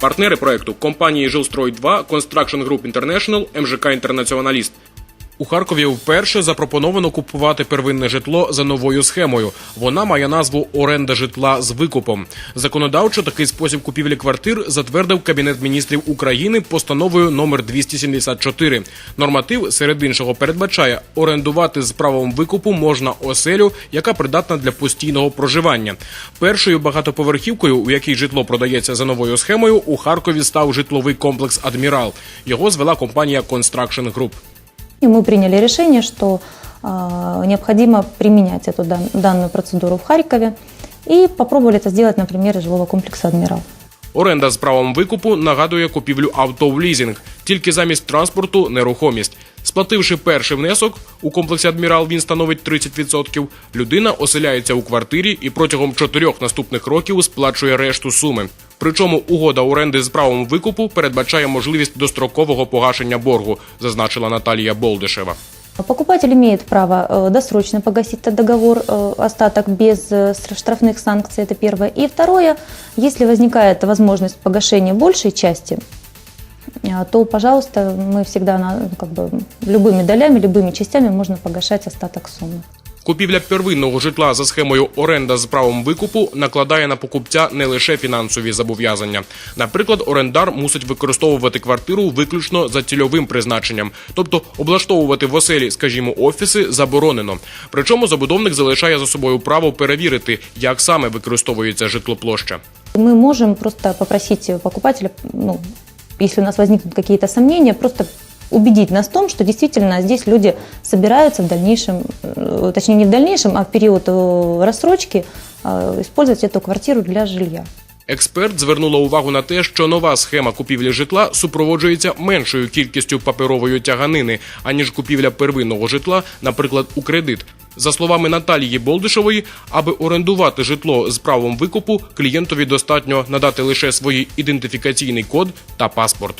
Партнери проекту компанії Жилстрой 2, Construction Group International, МЖК Інтернаціоналіст. У Харкові вперше запропоновано купувати первинне житло за новою схемою. Вона має назву оренда житла з викупом. Законодавчо такий спосіб купівлі квартир затвердив Кабінет міністрів України постановою номер 274. Норматив серед іншого передбачає орендувати з правом викупу можна оселю, яка придатна для постійного проживання. Першою багатоповерхівкою, у якій житло продається за новою схемою, у Харкові став житловий комплекс Адмірал. Його звела компанія Construction Group. И мы приняли решение, что э, необходимо применять эту дан- данную процедуру в Харькове и попробовали это сделать на примере жилого комплекса «Адмирал». Оренда з правом викупу нагадує купівлю авто в лізинг, тільки замість транспорту нерухомість. Сплативши перший внесок, у комплексі Адмірал він становить 30%, людина оселяється у квартирі і протягом чотирьох наступних років сплачує решту суми. Причому угода оренди з правом викупу передбачає можливість дострокового погашення боргу, зазначила Наталія Болдишева. Покупатель имеет право э, досрочно погасить этот договор, э, остаток без э, стра- штрафных санкций, это первое. И второе, если возникает возможность погашения большей части, э, то, пожалуйста, мы всегда на, ну, как бы, любыми долями, любыми частями можно погашать остаток суммы. Купівля первинного житла за схемою оренда з правом викупу накладає на покупця не лише фінансові зобов'язання. Наприклад, орендар мусить використовувати квартиру виключно за цільовим призначенням, тобто облаштовувати в оселі, скажімо, офіси заборонено. Причому забудовник залишає за собою право перевірити, як саме використовується житлоплоща. Мы можем просто попросить покупателя, ну, если у нас возникнут какие-то сомнения, просто убедить нас в том, что действительно здесь люди собираются в дальнейшем, э, точнее не в дальнейшем, а в период э, рассрочки э, использовать эту квартиру для жилья. Експерт звернула увагу на те, що нова схема купівлі житла супроводжується меншою кількістю паперової тяганини, аніж купівля первинного житла, наприклад, у кредит. За словами Наталії Болдишевої, аби орендувати житло з правом викупу, клієнтові достатньо надати лише свій ідентифікаційний код та паспорт.